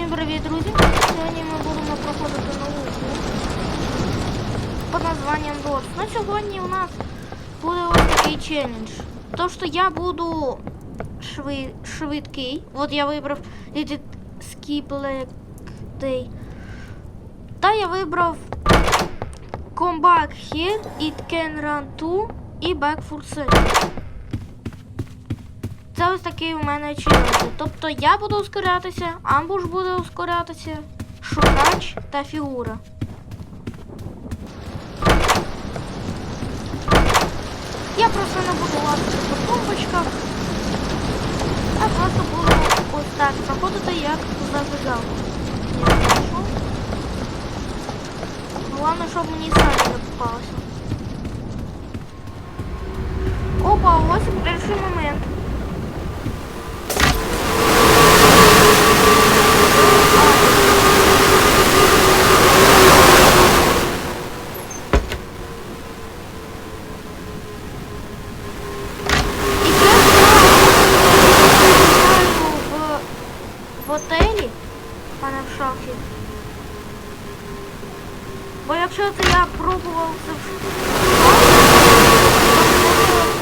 Всім привіт, друзі! Сьогодні ми будемо проходити нову гру під названням Dots. Ну сьогодні у нас буде ось такий челендж. То, що я буду шви... швидкий. От я вибрав Skip Leg Day. Та я вибрав Come back here, it can run to і back for second. Ось такий у мене челендж. Тобто я буду ускорятися, амбуш буде ускорятися, шукач та фігура. Я просто не буду лазити по тумбочках, а просто буду ось так проходити, як забігав. Головне, щоб мені самі не попалося. Опа, ось і перший момент. І це в, в готелі, а не в шахі. Бо якщо це я пробував це в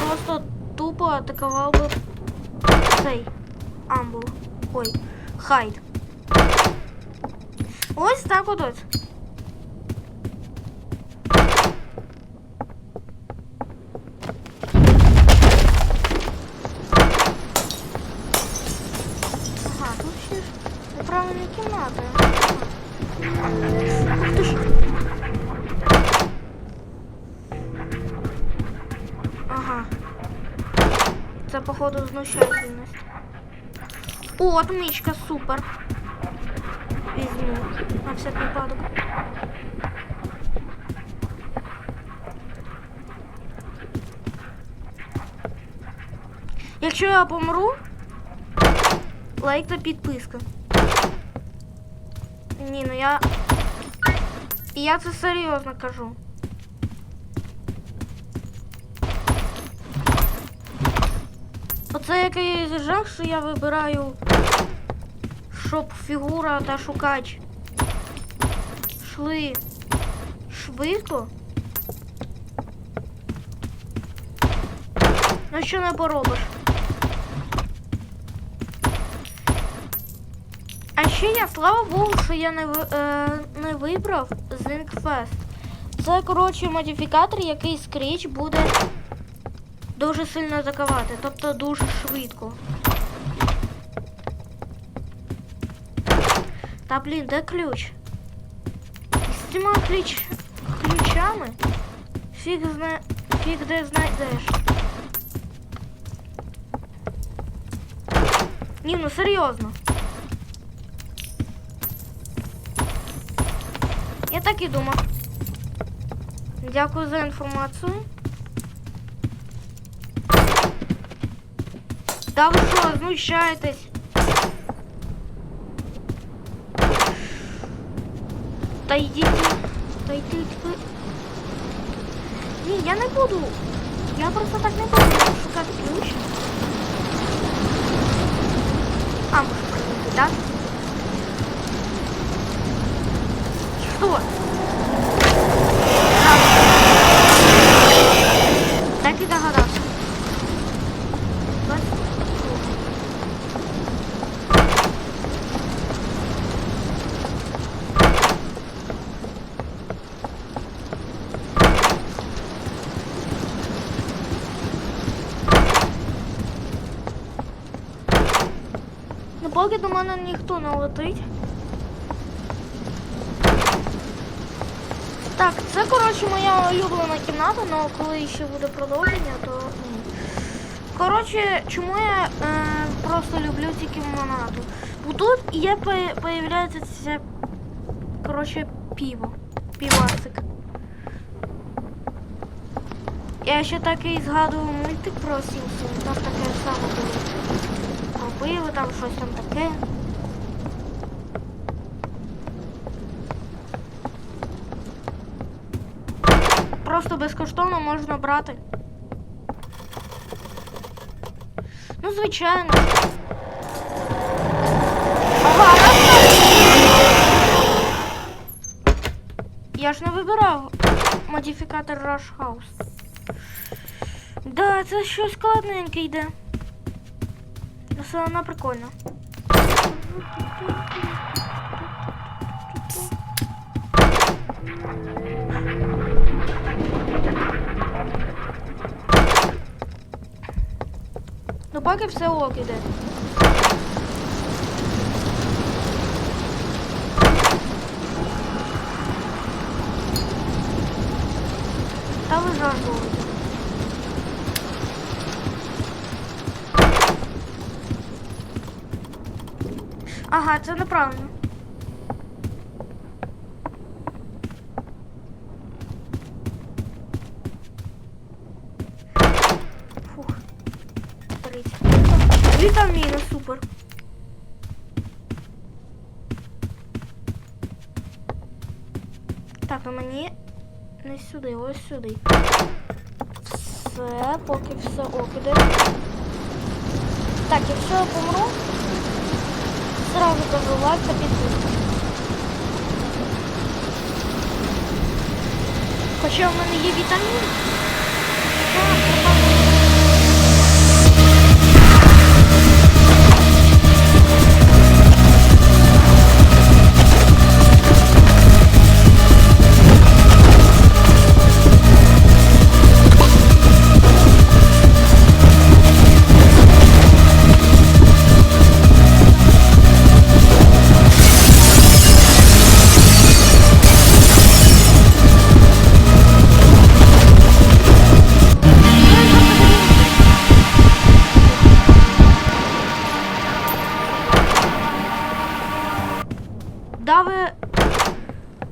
просто тупо атакував би цей амбул. Ой, хайд. Ось так от. Ага, тут ще ж неправильні Ага. Це, походу, знущательність. О, отмичка, супер. Візьму. На всяк випадок. Якщо я помру, лайк та підписка. Ні, ну я. Я це серйозно кажу. Оце якийсь жах, що я вибираю, щоб фігура та шукач йшли швидко. Ну що не поробиш? А ще я, слава Богу, що я не, е, не вибрав Zinkfest. Це, коротше, модифікатор, який скріч буде дуже сильно атакувати, тобто дуже швидко. Та блін, де ключ? З цими ключ... ключами фіг зна... фіг де знайдеш. Ні, ну серйозно. Я так і думав. Дякую за інформацію. Та ви що, знущаєтесь? Та йдіть. Та йдіть ви. Ні, я не буду. Я просто так не буду шукати ключ. А, може прийти, Що? Так і догадався. Бачиш? Ну, поки до мене ніхто не летить. Так, це, коротше, моя улюблена кімната, але коли ще буде продовження, то ні. Коротше, чому я е, просто люблю цю кімнату? Бо тут є появляється це, коротше, піво. Півасик. Я ще такий згадую мультик про Сімпсон, там таке саме. Робили там щось там таке. просто безкоштовно можна брати. Ну, звичайно. Ага, Я ж не вибирав модифікатор Rush House. Да, це щось складненьке йде. Все одно прикольно. Поки все ок іде. Там і жар був. Ага, це неправильно. Фух. Смотрите. Вітаміни, супер. Так, а мені не сюди, ось сюди. Все, поки все ок. Так, якщо я помру, сразу кажу лайк та підписку. Хоча в мене є вітамін.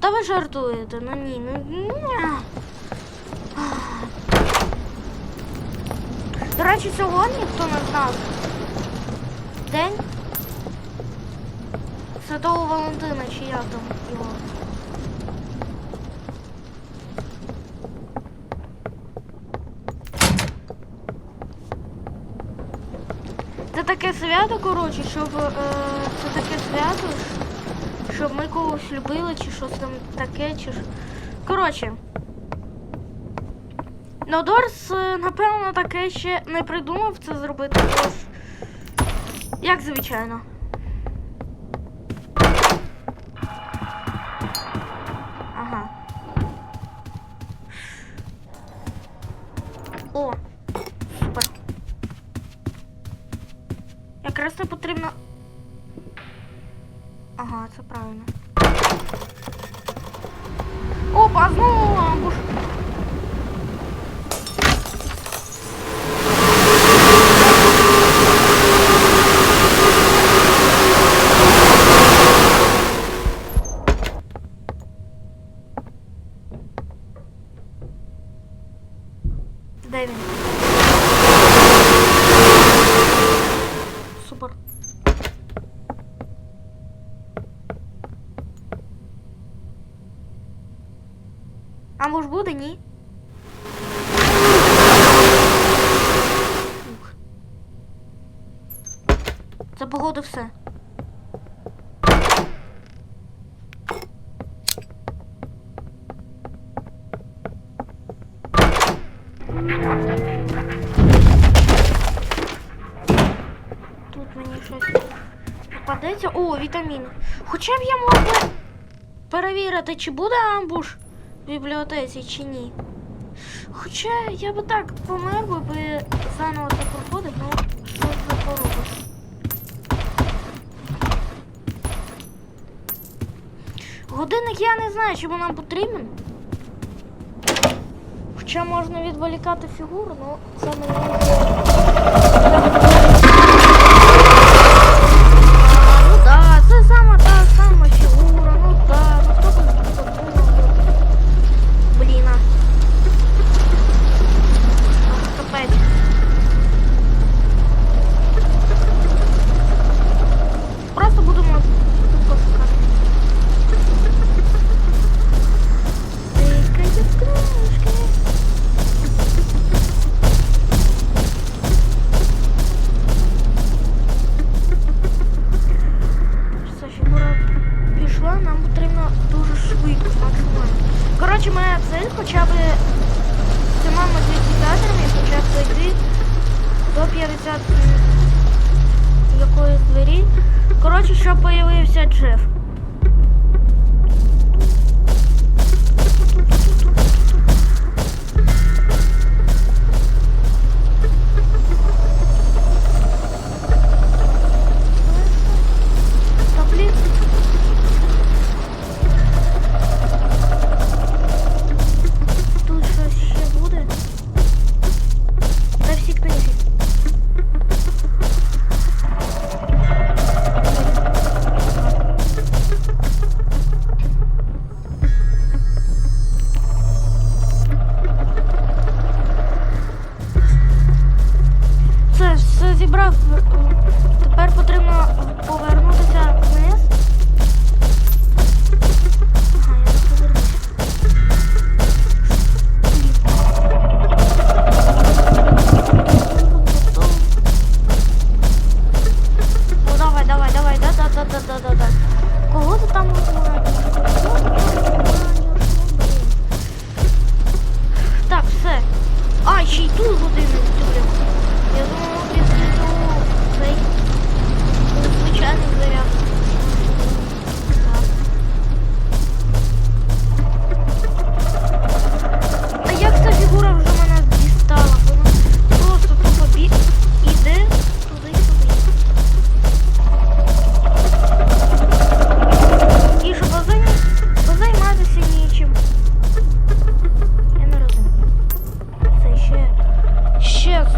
Та ви жартуєте, ну ні, ну ні. До речі, сьогодні, хто не знав, день Святого Валентина, чи як там його. Це таке свято, коротше, щоб е, це таке свято, щоб ми когось любили, чи щось там таке, чи ж. Коротше. Ну, Дорс, е, напевно, таке ще не придумав це зробити. Як звичайно. Ага. О, супер. Якраз не потрібно. Ага, це правильно. Опа, знову амбуш. Де він? Супер. А може буде, ні? Ух. Це походу все. Тут мені щось попадеться. О, вітаміни. Хоча б я би перевірити, чи буде амбуш в бібліотеці, чи ні. Хоча я би так помер би, заново це проходив, ну що це поробиш. Годинник я не знаю, чому нам потрібен. Хоча можна відволікати фігуру, але це мені не до 50 м, якоїсь двері. Коротше, що появився Джеф.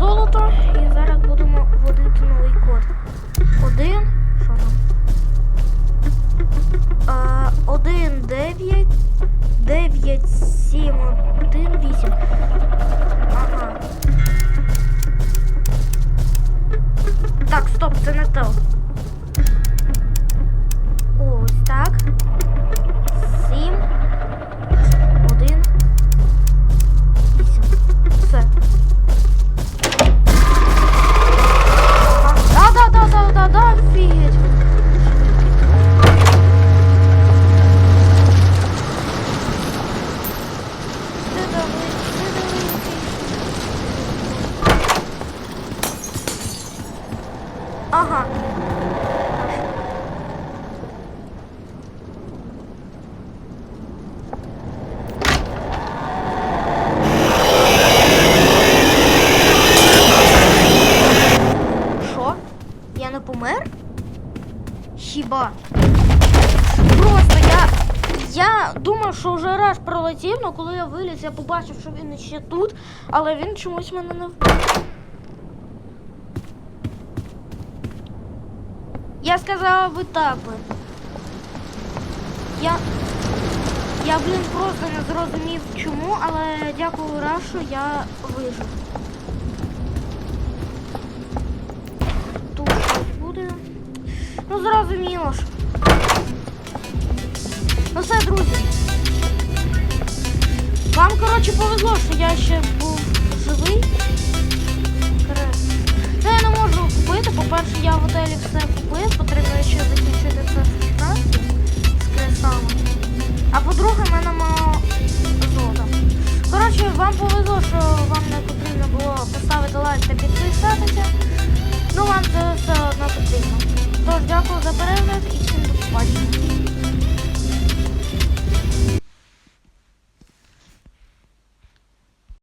Золото. І зараз будемо вводити новий код. Один. Що вже раз пролетів, але коли я виліз, я побачив, що він ще тут, але він чомусь мене не вбив. Я сказала би так. Я. Я, блін, просто не зрозумів чому, але дякую Рашу, я вижив. Тут щось буде. Ну, зрозуміло ж. Ну все, друзі. Вам, коротше, повезло, що я ще був живий. Ну, я не можу купити. По-перше, я в готелі все купив, потрібно ще закінчити це фракцію з кресами. А по-друге, в мене мало золота. Коротше, вам повезло, що вам не потрібно було поставити лайк та підписатися. Ну, вам це все одно потрібно. Тож, дякую за перегляд і всім